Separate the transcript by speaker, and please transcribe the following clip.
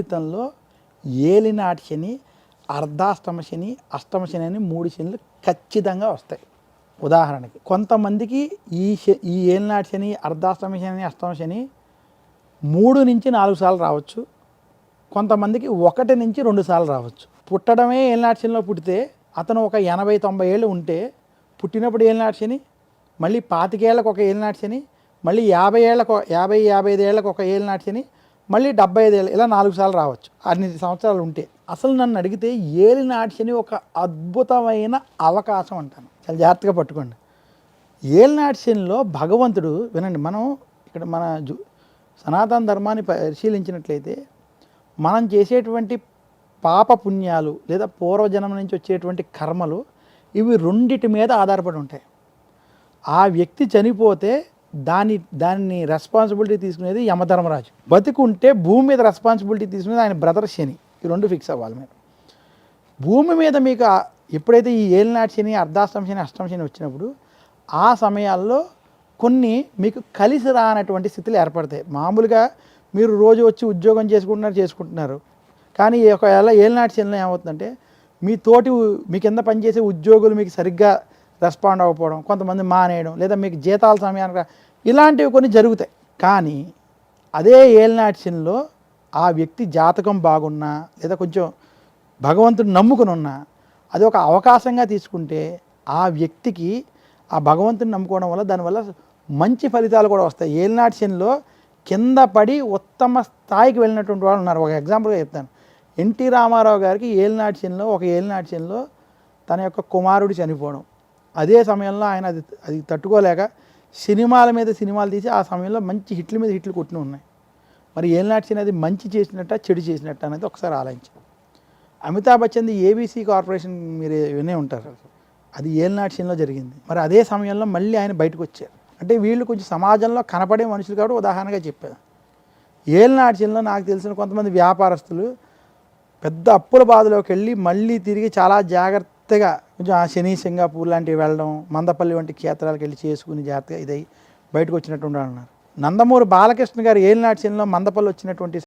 Speaker 1: జీవితంలో ఏలినాటి శని అర్ధాష్టమ శని అష్టమ శని అని మూడు శనులు ఖచ్చితంగా వస్తాయి. ఉదాహరణకి కొంతమందికి ఈ శ ఈ ఏలినాటి శని అర్ధాష్టమ శని అష్టమ శని మూడు నుంచి నాలుగు సార్లు రావచ్చు. కొంతమందికి ఒకటి నుంచి రెండు సార్లు రావచ్చు. పుట్టడమే ఏలినాటి శనిలో పుడితే అతను ఒక ఎనభై తొంభై ఏళ్ళు ఉంటే పుట్టినప్పుడు ఏలినాటి శని మళ్ళీ పాతికేళ్ళకు ఒక ఏలినాటి శని మళ్ళీ యాభై ఏళ్ళకు యాభై యాభై ఐదు ఏళ్ళకు ఒక ఏలినాటి శని మళ్ళీ డెబ్బై ఐదు ఇలా నాలుగు సార్లు రావచ్చు. అన్ని సంవత్సరాలు ఉంటే. అసలు నన్ను అడిగితే ఏలినాటిని ఒక అద్భుతమైన అవకాశం అంటాను. చాలా జాగ్రత్తగా పట్టుకోండి. ఏలినాటి భగవంతుడు వినండి మనం ఇక్కడ మన జు సనాతన ధర్మాన్ని పరిశీలించినట్లయితే మనం చేసేటువంటి పాప పుణ్యాలు లేదా పూర్వజన్మ నుంచి వచ్చేటువంటి కర్మలు ఇవి రెండిటి మీద ఆధారపడి ఉంటాయి. ఆ వ్యక్తి చనిపోతే దాని దాన్ని రెస్పాన్సిబిలిటీ తీసుకునేది యమధర్మరాజు. బతికుంటే భూమి మీద రెస్పాన్సిబిలిటీ తీసుకునేది ఆయన బ్రదర్ శని. ఈ రెండు ఫిక్స్ అవ్వాలి మీరు. భూమి మీద మీకు ఎప్పుడైతే ఈ ఏలినాటి శని అర్ధాష్టం శని అష్టం శని వచ్చినప్పుడు ఆ సమయాల్లో కొన్ని మీకు కలిసి రానటువంటి స్థితులు ఏర్పడతాయి. మామూలుగా మీరు రోజు వచ్చి ఉద్యోగం చేసుకుంటున్నారు చేసుకుంటున్నారు. కానీ ఒకవేళ ఏలినాటి శనిలో ఏమవుతుందంటే మీ తోటి మీ కింద పనిచేసే ఉద్యోగులు మీకు సరిగ్గా రెస్పాండ్ అవ్వకపోవడం కొంతమంది మానేయడం లేదా మీకు జీతాల సమయానికి ఇలాంటివి కొన్ని జరుగుతాయి. కానీ అదే ఏలినాటి ఆ వ్యక్తి జాతకం బాగున్నా లేదా కొంచెం భగవంతుడు నమ్ముకుని ఉన్నా అది ఒక అవకాశంగా తీసుకుంటే ఆ వ్యక్తికి ఆ భగవంతుని నమ్ముకోవడం వల్ల దానివల్ల మంచి ఫలితాలు కూడా వస్తాయి. ఏలినాటి కింద పడి ఉత్తమ స్థాయికి వెళ్ళినటువంటి వాళ్ళు ఉన్నారు. ఒక ఎగ్జాంపుల్గా చెప్తాను. ఎన్టీ రామారావు గారికి ఏలినాటి ఒక ఏలినాటి తన యొక్క కుమారుడు చనిపోవడం. అదే సమయంలో ఆయన అది అది తట్టుకోలేక సినిమాల మీద సినిమాలు తీసి ఆ సమయంలో మంచి హిట్ల మీద హిట్లు కొట్టిన ఉన్నాయి. మరి ఏలినాటి సినిమా అది మంచి చేసినట్ట చెడు చేసినట్ట అనేది ఒకసారి ఆలోచించాం. అమితాబ్ బచ్చన్ది ఏబీసీ కార్పొరేషన్ మీరు వినే ఉంటారు. అది ఏలినాటి సినిమాలో జరిగింది. మరి అదే సమయంలో మళ్ళీ ఆయన బయటకు వచ్చారు. అంటే వీళ్ళు కొంచెం సమాజంలో కనపడే మనుషులు కాబట్టి ఉదాహరణగా చెప్పాను. ఏలినాటి సినిమాలో నాకు తెలిసిన కొంతమంది వ్యాపారస్తులు పెద్ద అప్పుల బాధలోకి వెళ్ళి మళ్ళీ తిరిగి చాలా జాగ్రత్తగా కొంచెం ఆ శని సింగాపూర్ లాంటివి వెళ్ళడం మందపల్లి వంటి క్షేత్రాలకు వెళ్ళి చేసుకుని జాగ్రత్తగా ఇదై బయటకు వచ్చినట్టు ఉండాలన్నారు. నందమూరి బాలకృష్ణ గారు ఏలినాటి శనిలో మందపల్లి వచ్చినటువంటి